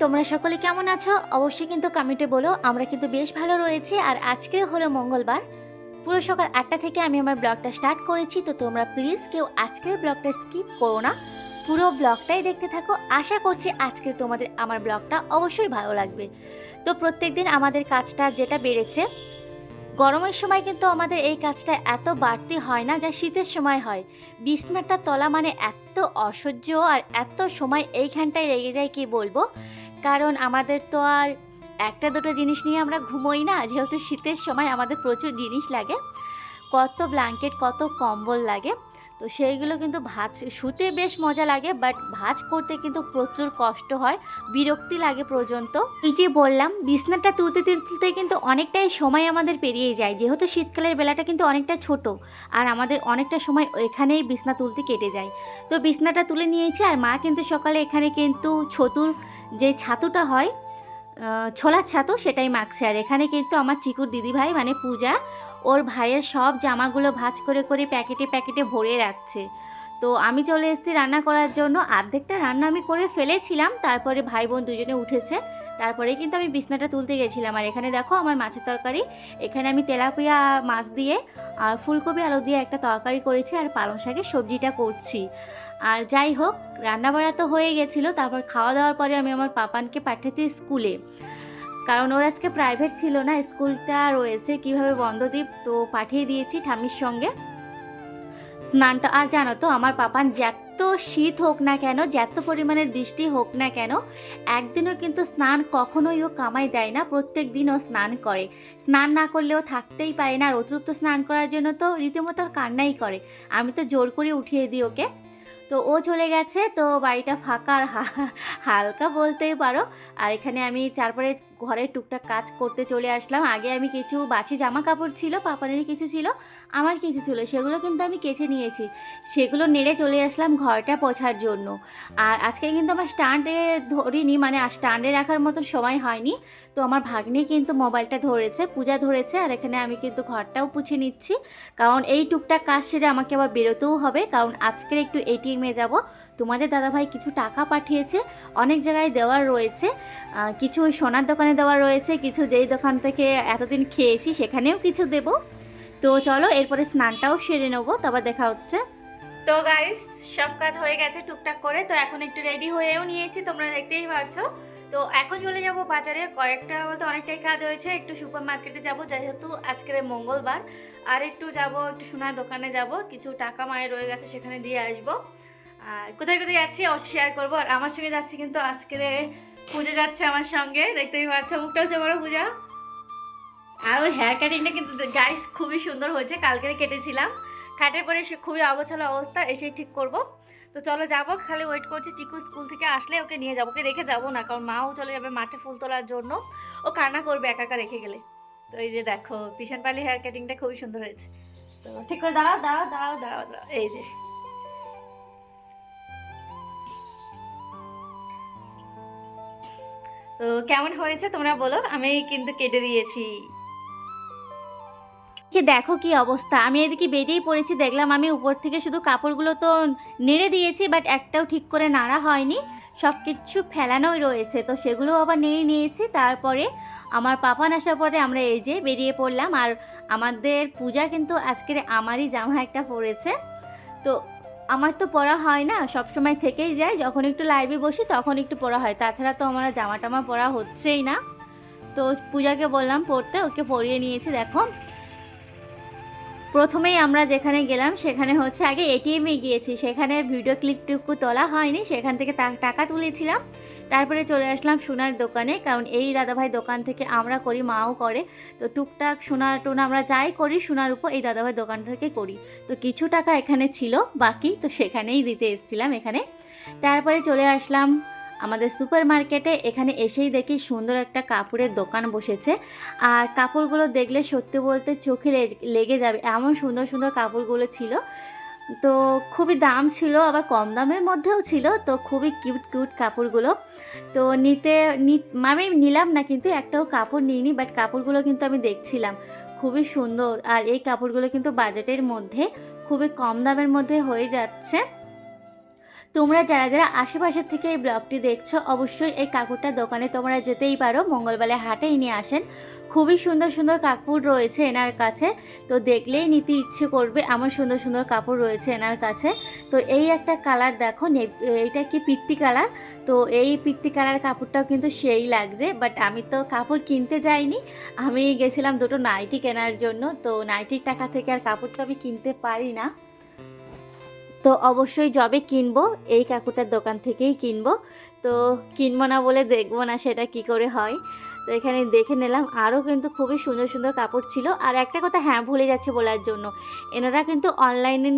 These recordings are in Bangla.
তোমরা সকলে কেমন আছো? অবশ্যই কিন্তু কমেন্টে বলো। আমরা কিন্তু বেশ ভালো রয়েছি আর আজকে হলো মঙ্গলবার। পুরো সকাল আটটা থেকে আমি আমার ব্লগটা স্টার্ট করেছি, তো তোমরা প্লিজ কেউ আজকের ব্লগটা স্কিপ করো না। পুরো ব্লগটাই দেখতে থাকো। আশা করছি আজকে তোমাদের আমার ব্লগটা অবশ্যই ভালো লাগবে। তো প্রত্যেকদিন আমাদের কাজটা যেটা বেড়েছে, গরমের সময় কিন্তু আমাদের এই কাজটা এত বাড়তি হয় না যা শীতের সময় হয়। বিছনাটা তলা মানে এত অসহ্য আর এত সময় এইখানটায় লেগে যায়, কি বলব? কারণ আমাদের তো আর একটা দুটো জিনিস নিয়ে আমরা ঘুমোই না, যেহেতু শীতের সময় আমাদের প্রচুর জিনিস লাগে, কত ব্ল্যাঙ্কেট কত কম্বল লাগে, তো সেইগুলো কিন্তু ভাজ, শুতে বেশ মজা লাগে বাট ভাজ করতে কিন্তু প্রচুর কষ্ট হয়, বিরক্তি লাগে পর্যন্ত। এই যে বললাম, বিছনাটা তুলতে তুলতে কিন্তু অনেকটাই সময় আমাদের পেরিয়ে যায়, যেহেতু শীতকালের বেলাটা কিন্তু অনেকটা ছোট, আর আমাদের অনেকটা সময় এখানেই বিছনা তুলতে কেটে যায়। তো বিছনাটা তুলে নিয়েছি, আর মা কিন্তু সকালে এখানে কিন্তু ছতুর যে ছাতুটা হয় ছোলা ছোলার ছাতু সেটাই মাখছে। আর এখানে কিন্তু আমার চিকুর দিদিভাই মানে পূজা, ওর ভাইয়ের সব জামাগুলো ভাজ করে করে প্যাকেটে প্যাকেটে ভরে রাখছে। তো আমি চলে এসেছি রান্না করার জন্য। অর্ধেকটা রান্না আমি করে ফেলেছিলাম, তারপরে ভাই বোন দুজনে উঠেছে। তারপরে কিন্তু আমি বিছনাটা তুলতে গেছিলাম। আর এখানে দেখো আমার মাছের তরকারি। এখানে আমি তেলাপিয়া মাছ দিয়ে আর ফুলকপি আলু দিয়ে একটা তরকারি করেছি আর পালং শাকের সবজিটা করছি। আর যাই হোক, রান্নাবাড়া তো হয়ে গেছিল। তারপর খাওয়া দাওয়ার পরে আমি আমার পাপানকে পাঠাতে স্কুলে। কারণ ওর আজকে প্রাইভেট ছিল না, স্কুলটা রয়েছে কীভাবে বন্ধ দিই তো পাঠিয়ে দিয়েছি ঠামির সঙ্গে। স্নানটা, আর জানো তো, আমার পাপান যত শীত হোক না কেন, যত পরিমাণের বৃষ্টি হোক না কেন, একদিনও কিন্তু স্নান কখনোই ও কামাই দেয় না। প্রত্যেক দিন ও স্নান করে। স্নান না করলেও থাকতেই পারে না। আর অতিরিক্ত স্নান করার জন্য তো রীতিমতো কান্নাই করে। আমি তো জোর করে উঠিয়ে দিই ওকে। তো ও চলে গেছে। তো বাড়িটা ফাঁকা। আর হালকা বলতেই পারো। আর এখানে আমি তারপরে ঘরের টুকটাক কাজ করতে চলে আসলাম। আগে আমি কিছু বাছি জামা কাপড় ছিল পাপানের কিছু ছিল, আমার কিছু ছিল, সেগুলো কিন্তু আমি কেচে নিয়েছি। সেগুলো নেড়ে চলে আসলাম ঘরটা পোছার জন্য। আর আজকে কিন্তু আমার স্ট্যান্ডে ধরিনি মানে স্ট্যান্ডে রাখার মতন সময় হয়নি। তো আমার ভাগ্নি কিন্তু মোবাইলটা ধরেছে, পূজা ধরেছে, আর এখানে আমি কিন্তু ঘরটাও পুছে নিচ্ছি। কারণ এই টুকটাক কাজ সেরে আমাকে আবার বেরোতেও হবে, কারণ আজকের একটু এটিএমে যাব। তোমাদের দাদাভাই কিছু টাকা পাঠিয়েছে, অনেক জায়গায় দেওয়ার রয়েছে কিছু ওই সোনার দোকানে দেওয়া রয়েছে, কিছু যেই দোকান থেকে এতদিন খেয়েছি সেখানেও কিছু দেব। তো চলো, এরপরে স্নানটাও সেরে নেব, তারপর দেখা হচ্ছে। তো গাইস সব কাজ হয়ে গেছে টুকটাক করে, তো এখন একটু রেডি হয়েও নিয়েছি, তোমরা দেখতেই পারছ। তো এখন চলে যাব বাজারে, কয়েকটা বলতে অনেকটাই কাজ হয়েছে, একটু সুপার মার্কেটে যাব, যেহেতু আজকের মঙ্গলবার, আর একটু যাব, একটু সোনার দোকানে যাব, কিছু টাকা মায়ের রয়ে গেছে সেখানে দিয়ে আসব। আর কোথায় কোথায় যাচ্ছি অবশ্যই শেয়ার করব। আর আমার সঙ্গে যাচ্ছি কিন্তু আজকের পূজা যাচ্ছে আমার সঙ্গে, দেখতেই পাচ্ছ মুখটা হচ্ছে বড় পূজা। আর ওর হেয়ার কাটিংটা কিন্তু গাইস খুবই সুন্দর হয়েছে কালকে কেটেছিলাম। কাটের পরে সে খুবই অগোছালো অবস্থা, এসেই ঠিক করব। তো চলো যাব, খালি ওয়েট করছি, চিকু স্কুল থেকে আসলে ওকে নিয়ে যাব। ওকে রেখে যাব না, কারণ মাও চলে যাবে মাঠে ফুল তোলার জন্য। ও কান্না করবে একা একা রেখে গেলে। তো এই যে দেখো পিছন পালি হেয়ার কাটিংটা খুবই সুন্দর হয়েছে। তো ঠিক করে দাঁড়াও দাঁড়াও দাঁড়াও দাঁড়াও দাঁড়াও, এই যে। তো কেমন হয়েছে তোমরা বলো? আমি কিন্তু কেটে দিয়েছি। দেখো কি অবস্থা। আমি এদিকে বেরিয়ে পড়েছি, দেখলাম আমি উপর থেকে শুধু কাপড়গুলো তো নেড়ে দিয়েছি বাট একটাও ঠিক করে নাড়া হয়নি। সব কিছু ফেলানোই রয়েছে, তো সেগুলো আবার নেড়ে নিয়েছি। তারপরে আমার পাপান আসার পরে আমরা এই যে বেরিয়ে পড়লাম, আর আমাদের পূজা কিন্তু আজকের আমারই জামা একটা পরেছে। তো আমার তো পড়া হয় না সব সময় থেকেই যায়। যখন একটু লাইভে বসি, তখন একটু পড়া হয়। তাছাড়া তো আমার জামা টামা পরা হচ্ছেই না। তো পূজাকে বললাম, পড়তে। ওকে পড়িয়ে নিয়েছি, দেখো। প্রথমেই আমরা যেখানে গেলাম, সেখানে হচ্ছে আগে এটিএমে গিয়েছি। সেখানে ভিডিও ক্লিপটুকু তোলা হয়নি, সেখান থেকে টাকা তুলেছিলাম। তারপরে চলে আসলাম সোনার দোকানে, কারণ এই দাদাভাই দোকান থেকে আমরা করি, মাও করে। তো টুকটাক সোনা টোনা আমরা যাই করি, সোনার উপর এই দাদাভাই দোকান থেকে করি। তো কিছু টাকা এখানে ছিল, বাকি তো সেখানেই দিতে এসেছিলাম এখানে। তারপরে চলে আসলাম আমাদের সুপার মার্কেটে এখানে এসেই দেখি সুন্দর একটা কাপড়ের দোকান বসেছে। আর কাপড়গুলো দেখলে সত্যি বলতে চোখে লেগে যাবে। এমন সুন্দর সুন্দর কাপড়গুলো ছিল। তো খুবই দাম ছিল, আবার কম দামের মধ্যেও ছিল। তো খুবই কিউট কিউট কাপড়গুলো। তো নিতে নি- আমি নিলাম না কিন্তু একটাও কাপড় নিইনি, বাট কাপড়গুলো কিন্তু আমি দেখছিলাম। খুবই সুন্দর। আর এই কাপড়গুলো কিন্তু বাজেটের মধ্যে, খুবই কম দামের মধ্যে হয়ে যাচ্ছে। তোমরা যারা যারা আশেপাশের থেকে এই ব্লগটি দেখছ, অবশ্যই এই কাপড়টার দোকানে তোমরা যেতেই পারো। মঙ্গলবেলায় হাটে নিয়ে আসেন। খুবই সুন্দর সুন্দর কাপড় রয়েছে এনার কাছে। তো দেখলেই নিতে ইচ্ছে করবে আমার সুন্দর সুন্দর কাপড় রয়েছে এনার কাছে। তো এই একটা কালার দেখো এইটা কি পিত্তি কালার? তো এই পিত্তি কালার কাপড়টাও কিন্তু সেই লাগছে বাট আমি তো কাপড় কিনতে যাইনি। আমি গেছিলাম দুটো নাইটি কেনার জন্য, তো নাইটির টাকা থেকে আর কাপড় তো আমি কিনতে পারি না। তো অবশ্যই যবে কিনবো, এই কাকুটার দোকান থেকেই কিনবো। তো কিনবো না বলে দেখব না সেটা কি করে হয়। তো এখানে দেখে নিলাম, আরও কিন্তু খুবই সুন্দর সুন্দর কাপড় ছিল। আর একটা কথা হ্যাঁ ভুলে যাচ্ছে বলার জন্য। এনারা কিন্তু অনলাইনে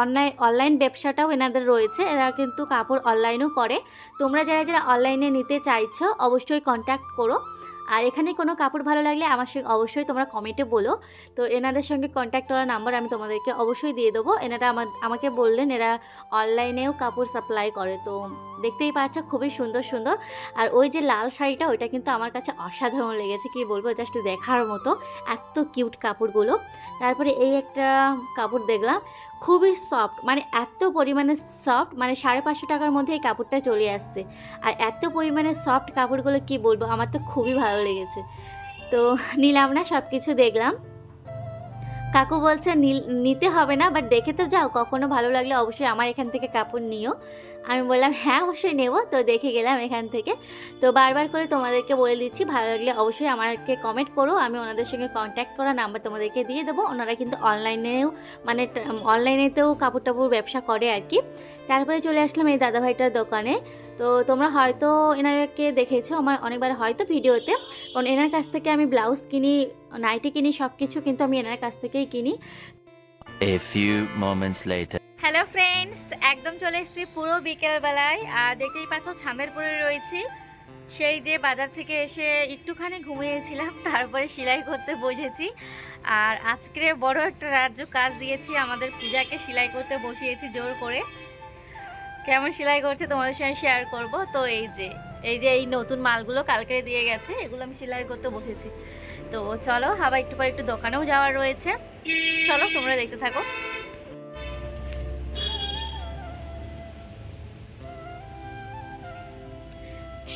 অনলাইন অনলাইন ব্যবসাটাও এনাদের রয়েছে। এরা কিন্তু কাপড় অনলাইনও করে। তোমরা যারা যারা অনলাইনে নিতে চাইছো, অবশ্যই কন্ট্যাক্ট করো। আর এখানে কোনো কাপড় ভালো লাগলে আমার সঙ্গে অবশ্যই তোমরা কমেন্টে বলো। তো এনাদের সঙ্গে কন্ট্যাক্ট করার নাম্বার আমি তোমাদেরকে অবশ্যই দিয়ে দেবো। এনারা আমার, আমাকে বললেন এরা অনলাইনেও কাপড় সাপ্লাই করে। তো দেখতেই পাচ্ছ খুবই সুন্দর সুন্দর। আর ওই যে লাল শাড়িটা, ওইটা কিন্তু আমার কাছে অসাধারণ লেগেছে, কি বলব? জাস্ট দেখার মতো, এত কিউট কাপড়গুলো। তারপরে এই একটা কাপড় দেখলাম, খুবই সফট মানে এত পরিমাণে সফট মানে সাড়ে পাঁচশো টাকার মধ্যে এই কাপড়টা চলে আসছে। আর এত পরিমাণে সফট কাপড়গুলো, কি বলব? আমার তো খুবই ভালো লেগেছে। তো নিলাম না সব কিছু দেখলাম। কাকু বলছে নিতে হবে না বাট দেখে তো যাও, কখনো ভালো লাগলে অবশ্যই আমার এখান থেকে কাপড় নিও। আমি বললাম হ্যাঁ অবশ্যই নেব। তো দেখে গেলাম এখান থেকে। তো বারবার করে তোমাদেরকে বলে দিচ্ছি, ভালো লাগলে অবশ্যই আমাকে কমেন্ট করো। আমি ওনাদের সঙ্গে কন্ট্যাক্ট করা নাম্বার তোমাদেরকে দিয়ে দেবো। ওনারা কিন্তু অনলাইনেও মানে অনলাইনেতেও কাপড় টাপড় ব্যবসা করে আর কি। তারপরে চলে আসলাম এই দাদাভাইটার দোকানে। তো তোমরা হয়তো এনারকে দেখেছ, আমার অনেকবার হয়তো ভিডিওতে। কারণ এনার কাছ থেকে আমি ব্লাউজ কিনি, নাইটি কিনি সব কিছু কিন্তু আমি এনার কাছ থেকেই কিনি। A few moments later. Hello friends একদম চলে এসেছি পুরো বিকেলবেলায়। আর দেখতেই পাচ্ছ ছান্দেরপুরে রয়েছি। সেই যে বাজার থেকে এসে একটুখানি ঘুমিয়েছিলাম, তারপরে সেলাই করতে বসেছি। আর আজকে বড় একটা রাজ্য কাজ দিয়েছি, আমাদের পূজাকে সেলাই করতে বসিয়েছি জোর করে। কেমন সেলাই করছে তোমাদের সঙ্গে শেয়ার করব। তো এই যে এই যে এই নতুন মালগুলো কালকে দিয়ে গেছে, এগুলো আমি সেলাই করতে বসেছি। তো চলো আবার একটু পর একটু দোকানেও যাওয়ার রয়েছে। চলো, তোমরা দেখতে থাকো।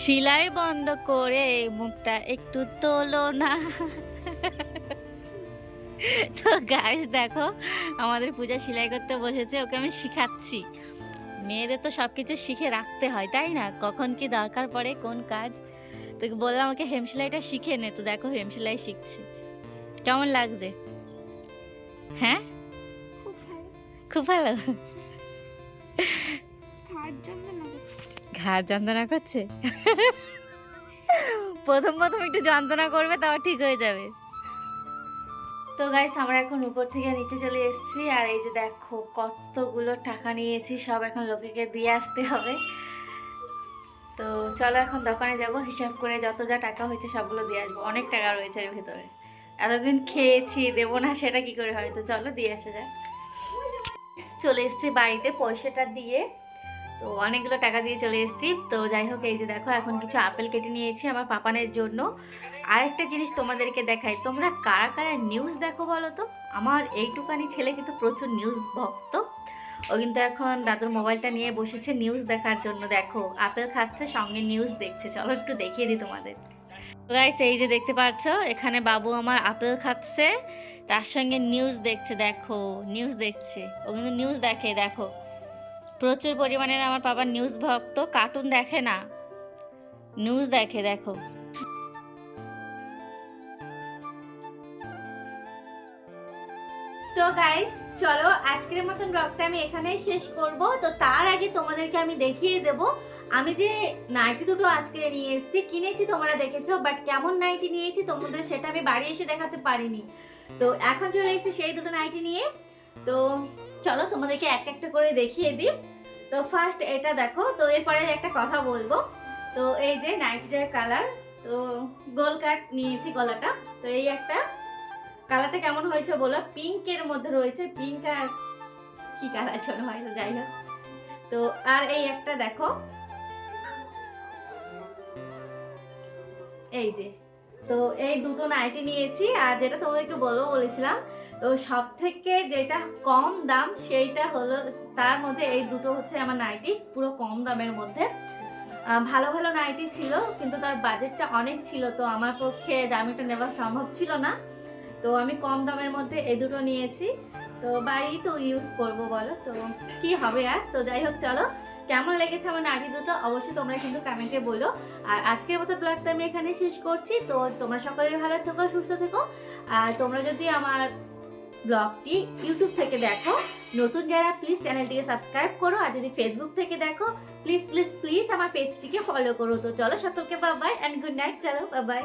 সেলাই বন্ধ করে মুখটা একটু তোলো না। তো গাইস দেখো আমাদের পূজা সেলাই করতে বসেছে ওকে আমি শিখাচ্ছি। মেয়েদের তো সব কিছু শিখে রাখতে হয় তাই না? কখন কি দরকার পড়ে কোন কাজ? তোকে বললাম আমাকে হেম সেলাইটা শিখে নে। তো দেখো হেম সেলাই শিখছে। কেমন লাগছে? হ্যাঁ? খুব ভালো। ঘাড় যন্ত্রণা করছে? প্রথম প্রথম একটু যন্ত্রণা করবে, তাও ঠিক হয়ে যাবে। তো গাইস আমরা এখন উপর থেকে নিচে চলে এসেছি, আর এই যে দেখো কতগুলো টাকা নিয়েছি, সব এখন লোকেকে দিয়ে আসতে হবে। তো চলো এখন দোকানে যাব, হিসাব করে যত যা টাকা হয়েছে সবগুলো দিয়ে আসব। অনেক টাকা রয়েছে এর ভিতরে। এতদিন খেয়েছি, দেবো না সেটা কি করে হয়? তো চলো দিয়ে আসা যাক। চলে এসেছি বাড়িতে, পয়সাটা দিয়ে। তো অনেকগুলো টাকা দিয়ে চলে এসেছি। তো যাই হোক, এই যে দেখো, এখন কিছু আপেল কেটে নিয়েছি আমার পাপানের জন্য। আরেকটা জিনিস তোমাদেরকে দেখাই, তোমরা কারা কারা নিউজ দেখো বলো তো? আমার এইটুকানি ছেলে কিন্তু প্রচুর নিউজ ভক্ত। ও কিন্তু এখন দাদুর মোবাইলটা নিয়ে বসেছে নিউজ দেখার জন্য। দেখো, আপেল খাচ্ছে, সঙ্গে নিউজ দেখছে। চলো একটু দেখিয়ে দিই তোমাদের। গাইস এই যে দেখতে পাচ্ছ, এখানে বাবু আমার আপেল খাচ্ছে, তার সঙ্গে নিউজ দেখছে। দেখো নিউজ দেখছে। ও কিন্তু নিউজ দেখে, দেখো। প্রচুর পরিমাণে আমার বাবা নিউজ ভক্ত কার্টুন দেখে না। নিউজ দেখে, দেখো। তো গাইস চলো আজকের মতন ব্লগটা আমি এখানেই শেষ করব। তো তার আগে তোমাদেরকে আমি দেখিয়ে দেব, আমি যে নাইটি দুটো আজকে নিয়ে এসেছি, কিনেছি তোমরা দেখেছ বাট কেমন নাইটি নিয়েছি তোমাদের সেটা আমি বাড়ি এসে দেখাতে পারিনি। তো এখন চলে এসেছি সেই দুটো নাইটি নিয়ে। তো চলো তোমাদেরকে এক একটা করে দেখিয়ে দিই। তো ফার্স্ট এটা দেখো, তো এরপরে একটা কথা বলব। তো এই যে নাইটিটার কালার তো গোল কাট নিয়েছি গলাটা। তো এই একটা কালারটা কেমন হয়েছে বলো? পিঙ্কের মধ্যে রয়েছে পিঙ্ক আর কি কালার ছোট হয়তো যাই হোক। তো আর এই একটা দেখো। এই যে, তো এই দুটো নাইটি নিয়েছি, আর যেটা তোমাদেরকে বলব বলেছিলাম তো সব থেকে যেটা কম দাম সেইটা হলো তার মধ্যে এই দুটো হচ্ছে আমার নাইটি, পুরো কম দামের মধ্যে। ভালো ভালো নাইটি ছিল, কিন্তু তার বাজেটটা অনেক ছিল, তো আমার পক্ষে দামিটা নেওয়া সম্ভব ছিল না। তো আমি কম দামের মধ্যে এই দুটো নিয়েছি। তো বাড়ি তো ইউজ করব বলো, তো কি হবে আর? তো যাই হোক, চলো। কেমন লেগেছে আমার নাইটি দুটো? অবশ্যই তোমরা কিন্তু কমেন্টে বলো। আর আজকের মতো ব্লগটা আমি এখানে শেষ করছি। তো তোমরা সকলে ভালো থেকো, সুস্থ থেকো। আর তোমরা যদি আমার ব্লগটি ইউটিউব থেকে দেখো। নতুন যারা প্লিজ চ্যানেলটিকে সাবস্ক্রাইব করো। আর যদি ফেসবুক থেকে দেখো প্লিজ প্লিজ প্লিজ আমার পেজটিকে ফলো করো। তো চলো সকলকে বাবাই অ্যান্ড গুড নাইট চলো বাবাই